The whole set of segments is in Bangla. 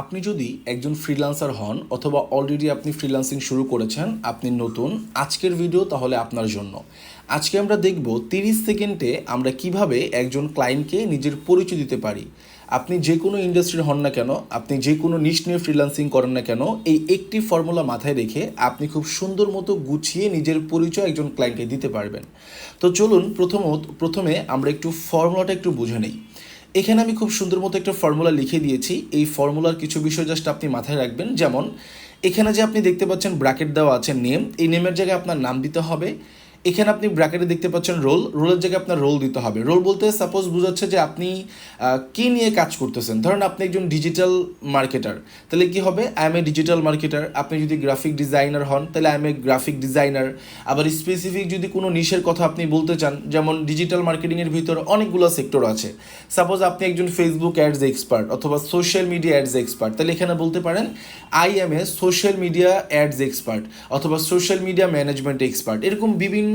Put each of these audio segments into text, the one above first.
আপনি যদি একজন ফ্রিল্যান্সার হন অথবা অলরেডি আপনি ফ্রিল্যান্সিং শুরু করেছেন, আপনি নতুন, আজকের ভিডিও তাহলে আপনার জন্য। আজকে আমরা দেখব তিরিশ সেকেন্ডে আমরা কীভাবে একজন ক্লায়েন্টকে নিজের পরিচয় দিতে পারি। আপনি যে কোনো ইন্ডাস্ট্রির হন না কেন, আপনি যে কোনো নিশ নিয়ে ফ্রিল্যান্সিং করেন না কেন, এই একটি ফর্মুলা মাথায় রেখে আপনি খুব সুন্দর মতো গুছিয়ে নিজের পরিচয় একজন ক্লায়েন্টকে দিতে পারবেন। তো চলুন প্রথমত, প্রথমে আমরা একটু ফর্মুলাটা একটু বুঝে নেই। এখানে আমি খুব সুন্দর মতো একটা ফর্মুলা লিখে দিয়েছি। এই ফর্মুলার কিছু বিষয় জাস্ট আপনি মাথায় রাখবেন। যেমন, এখানে যে আপনি দেখতে পাচ্ছেন ব্র্যাকেট দেওয়া আছে নেম এই নেমের জায়গায় আপনার নাম দিতে হবে। এখানে আপনি ব্র্যাকেটে দেখতে পাচ্ছেন রোল। রোলের জায়গায় আপনার রোল দিতে হবে। রোল বলতে সাপোজ বোঝাচ্ছে যে আপনি কী নিয়ে কাজ করতেছেন? ধরেন আপনি একজন ডিজিটাল মার্কেটার তাহলে কি হবে? I am a digital marketer আপনি যদি গ্রাফিক ডিজাইনার হন, তাহলে I am a graphic designer আবার স্পেসিফিক যদি কোনো নিশের কথা আপনি বলতে চান, যেমন ডিজিটাল মার্কেটিংয়ের ভিতর অনেকগুলো সেক্টর আছে। সাপোজ আপনি একজন ফেসবুক অ্যাডস এক্সপার্ট অথবা সোশ্যাল মিডিয়া অ্যাডস এক্সপার্ট তাহলে এখানে বলতে পারেন I am a social media ads expert অথবা সোশ্যাল মিডিয়া ম্যানেজমেন্ট এক্সপার্ট এরকম বিভিন্ন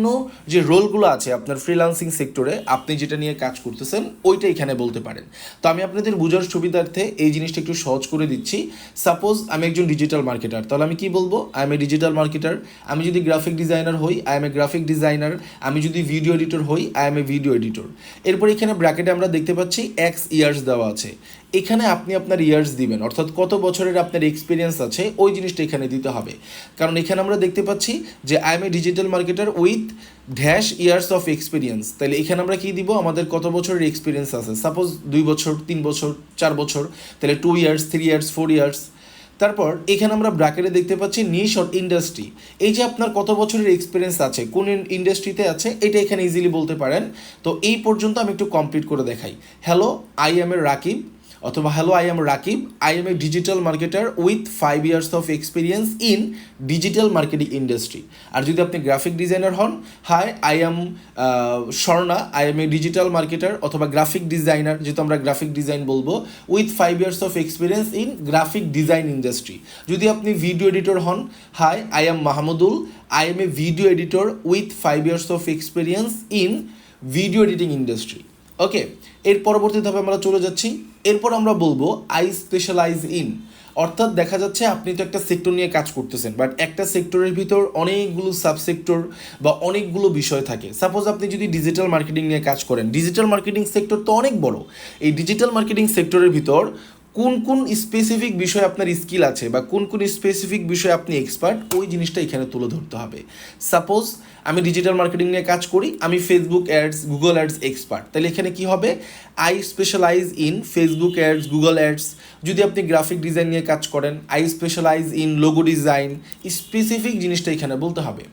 যে রোলগুলো আছে আপনার ফ্রিল্যান্সিং সেক্টরে আপনি যেটা নিয়ে কাজ করতেছেন, ওইটা এখানে বলতে পারেন। তো আমি আপনাদের বোঝার সুবিধার্থে এই জিনিসটা একটু সহজ করে দিচ্ছি। সাপোজ আমি একজন ডিজিটাল মার্কেটার তাহলে আমি কি বলব? I am a digital marketer আমি যদি গ্রাফিক ডিজাইনার হই I am a graphic designer আমি যদি ভিডিও এডিটর হই I am a video editor এরপর এখানে ব্র্যাকেটে আমরা দেখতে পাচ্ছি এক্স ইয়ার্স দেওয়া আছে। এখানে আপনি আপনার ইয়ার্স দিবেন, অর্থাৎ কত বছরের আপনার এক্সপিরিয়েন্স আছে, ওই জিনিসটা এখানে দিতে হবে। কারণ এখানে আমরা দেখতে পাচ্ছি যে I am a digital marketer with dash years of experience তাহলে এখানে আমরা কি দিব? আমাদের কত বছরের এক্সপিরিয়েন্স আছে? সাপোজ দুই বছর, তিন বছর, চার বছর, তাহলে two years three years four years তারপর এখানে আমরা ব্র্যাকেটে দেখতে পাচ্ছি নিশ অর ইন্ডাস্ট্রি এই যে আপনার কত বছরের এক্সপিরিয়েন্স আছে, কোন ইন্ডাস্ট্রিতে আছে, এটা এখানে ইজিলি বলতে পারেন। তো এই পর্যন্ত আমি একটু কমপ্লিট করে দেখাই। Hello I am a Rakib অথবা hello I am Rakib. I am a digital marketer with five years of experience in digital marketing industry আর যদি আপনি গ্রাফিক ডিজাইনার হন hi I am Swarna. I am a digital marketer অথবা গ্রাফিক ডিজাইনার যেহেতু আমরা গ্রাফিক ডিজাইন বলব with five years of experience in graphic design industry যদি আপনি ভিডিও এডিটর হন hi I am Mahmudul. I am a video editor with five years of experience in video editing industry okay এর পরবর্তী ধাপে আমরা চলে যাচ্ছি। এরপর আমরা বলব আই স্পেশালাইজ ইন অর্থাৎ দেখা যাচ্ছে আপনি তো একটা সেক্টর নিয়ে কাজ করতেছেন বাট একটা সেক্টরের ভিতর অনেকগুলো সাবসেক্টর বা অনেকগুলো বিষয় থাকে। সাপোজ আপনি যদি ডিজিটাল মার্কেটিং নিয়ে কাজ করেন ডিজিটাল মার্কেটিং সেক্টর তো অনেক বড়। এই ডিজিটাল মার্কেটিং সেক্টরের ভিতর কোন কোন স্পেসিফিক বিষয়ে আপনার স্কিল আছে বা কোন কোন স্পেসিফিক বিষয়ে আপনি এক্সপার্ট ওই জিনিসটা এখানে তুলে ধরতে হবে। সাপোজ আমি ডিজিটাল মার্কেটিং নিয়ে কাজ করি, আমি Facebook ads Google ads expert তাহলে এখানে কি হবে? I specialise in Facebook ads Google ads যদি আপনি গ্রাফিক ডিজাইন নিয়ে কাজ করেন I specialise in logo design specific জিনিসটা এখানে বলতে হবে।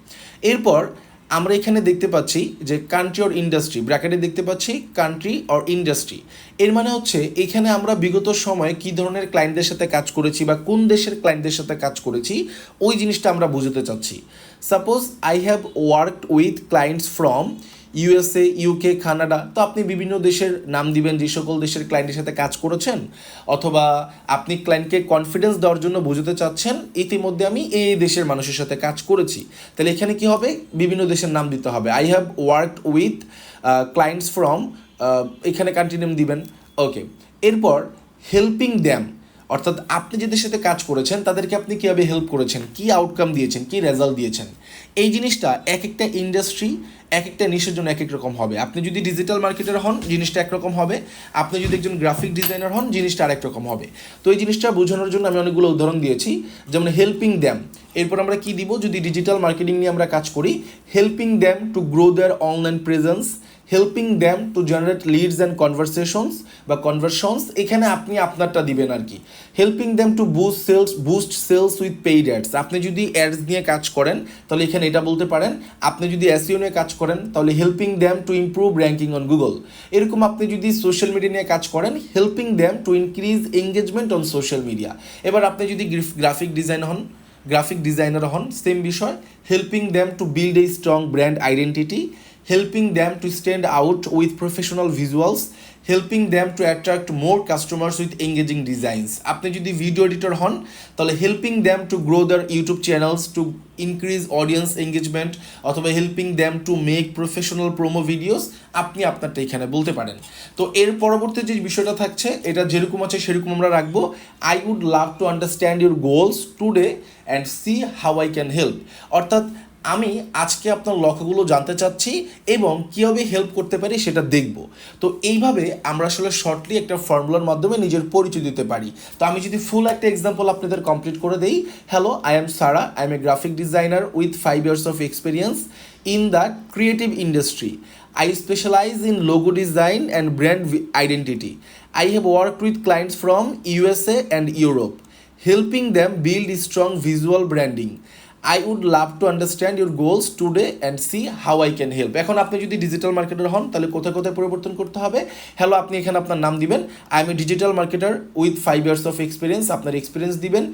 এরপর আমরা এখানে দেখতে পাচ্ছি যে কান্ট্রি অর ইন্ডাস্ট্রি ব্র্যাকেটে দেখতে পাচ্ছি কান্ট্রি অর ইন্ডাস্ট্রি এর মানে হচ্ছে এখানে আমরা বিগত সময়ে কি ধরনের ক্লায়েন্টদের সাথে কাজ করেছি বা কোন দেশের ক্লায়েন্টদের সাথে কাজ করেছি, ওই জিনিসটা আমরা বুঝতে চাচ্ছি। Suppose I have worked with clients from USA UK Canada তো আপনি বিভিন্ন দেশের নাম দিবেন, যে সকল দেশের ক্লায়েন্টের সাথে কাজ করেছেন, অথবা আপনি ক্লায়েন্টকে কনফিডেন্স দেওয়ার জন্য বোঝাতে চাচ্ছেন, ইতিমধ্যে আমি এই দেশের মানুষের সাথে কাজ করেছি। তাহলে এখানে কি হবে? বিভিন্ন দেশের নাম দিতে হবে। I have worked with clients from এখানে কান্ট্রি নেম দিবেন। ওকে এরপর হেল্পিং দ্যাম অর্থাৎ আপনি যাদের সাথে কাজ করেছেন, তাদেরকে আপনি কীভাবে হেল্প করেছেন? কী আউটকাম দিয়েছেন? কী রেজাল্ট দিয়েছেন? এই জিনিসটা এক একটা ইন্ডাস্ট্রি এক একটা নিশের জন্য এক এক রকম হবে। আপনি যদি ডিজিটাল মার্কেটার হন, জিনিসটা একরকম হবে। আপনি যদি একজন গ্রাফিক ডিজাইনার হন, জিনিসটা আরেক রকম হবে। তো এই জিনিসটা বোঝানোর জন্য আমি অনেকগুলো উদাহরণ দিয়েছি। যেমন হেল্পিং দ্যাম এরপর আমরা কি দিব? যদি ডিজিটাল মার্কেটিং নিয়ে আমরা কাজ করি helping them to grow their online presence helping them to generate leads and conversations বা কনভারশনস এখানে আপনি আপনারটা দিবেন আর কি। Helping them to boost sales boost sales with paid ads আপনি যদি অ্যাডস নিয়ে কাজ করেন, তাহলে এখানে এটা বলতে পারেন। আপনি যদি এসইও নিয়ে কাজ করেন, তাহলে helping them to improve ranking on Google এরকম আপনি যদি সোশ্যাল মিডিয়া নিয়ে কাজ করেন helping them to increase engagement on social media এবার আপনি যদি গ্রাফিক ডিজাইন হন গ্রাফিক ডিজাইনার হন সেম বিষয়। Helping them to build a strong brand identity helping them to stand out with professional visuals helping them to attract more customers with engaging designs আপনি যদি ভিডিও এডিটর হন, তাহলে helping them to grow their YouTube channels to increase audience engagement অথবা helping them to make professional promo videos আপনি আপনারটা এখানে বলতে পারেন। তো এর পরবর্তী যে বিষয়টা থাকছে, এটা যেরকম আছে সেরকম আমরা রাখব। I would love to understand your goals today and see how I can help অর্থাৎ আমি আজকে আপনার লক্ষ্যগুলো জানতে চাচ্ছি এবং কীভাবে হেল্প করতে পারি সেটা দেখব। তো এইভাবে আমরা আসলে শর্টলি একটা ফর্মুলার মাধ্যমে নিজের পরিচয় দিতে পারি। তো আমি যদি ফুল একটা এক্সাম্পল আপনাদের কমপ্লিট করে দেই। Hello I am Sarah I am a graphic designer with five years of experience in the creative industry specialize in logo design and brand vi- identity. I have worked with clients from USA and Europe, helping them build strong visual branding. I would love to understand your goals today and see how I can help এখন আপনি যদি ডিজিটাল মার্কেটার হন, তাহলে কোথায় কোথায় পরিবর্তন করতে হবে? হ্যালো আপনি এখানে আপনার নাম দিবেন। I am a digital marketer with five years of experience আপনার এক্সপিরিয়েন্স দিবেন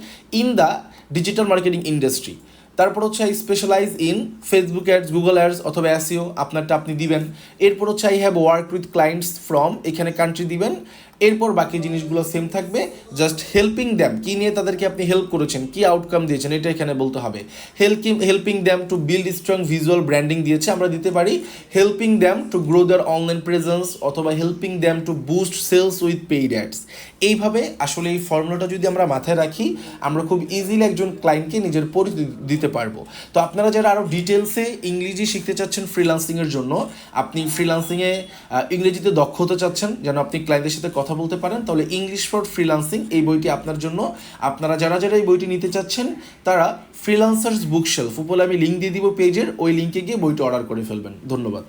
in the digital marketing industry তারপর হচ্ছে I specialize in Facebook ads Google ads অথবা অ্যাসিও আপনারটা আপনি দিবেন। এরপর হচ্ছে I have work with clients from এখানে কান্ট্রি দিবেন। এরপর বাকি জিনিসগুলো সেম থাকবে জাস্ট হেল্পিং ড্যাম কী নিয়ে তাদেরকে আপনি হেল্প করেছেন, কী আউটকাম দিয়েছেন, এটা এখানে বলতে হবে। Helping helping them to build strong visual branding দিয়েছে, আমরা দিতে পারি। Helping them to grow their online presence অথবা helping them to boost sales with paid ads এইভাবে আসলে এই ফর্মুলাটা যদি আমরা মাথায় রাখি, আমরা খুব ইজিলি একজন ক্লায়েন্টকে নিজের পরিচয় দিতে পারব। তো আপনারা যারা আরও ডিটেলসে ইংরেজি শিখতে চাচ্ছেন ফ্রিলান্সিংয়ের জন্য, আপনি ফ্রিলান্সিংয়ে ইংরেজিতে দক্ষ হতে চাচ্ছেন, যেন আপনি ক্লায়েন্টের সাথে কথা বলতে পারেন, তাহলে ইংলিশ ফর ফ্রিলান্সিং এই বইটি আপনার জন্য। আপনারা যারা যারা এই বইটি নিতে চাচ্ছেন, তারা ফ্রিলান্সার্স বুকশেলফ উপরে আমি লিঙ্ক দিয়ে দিব পেজের ওই লিঙ্কে গিয়ে বইটি অর্ডার করে ফেলবেন। ধন্যবাদ।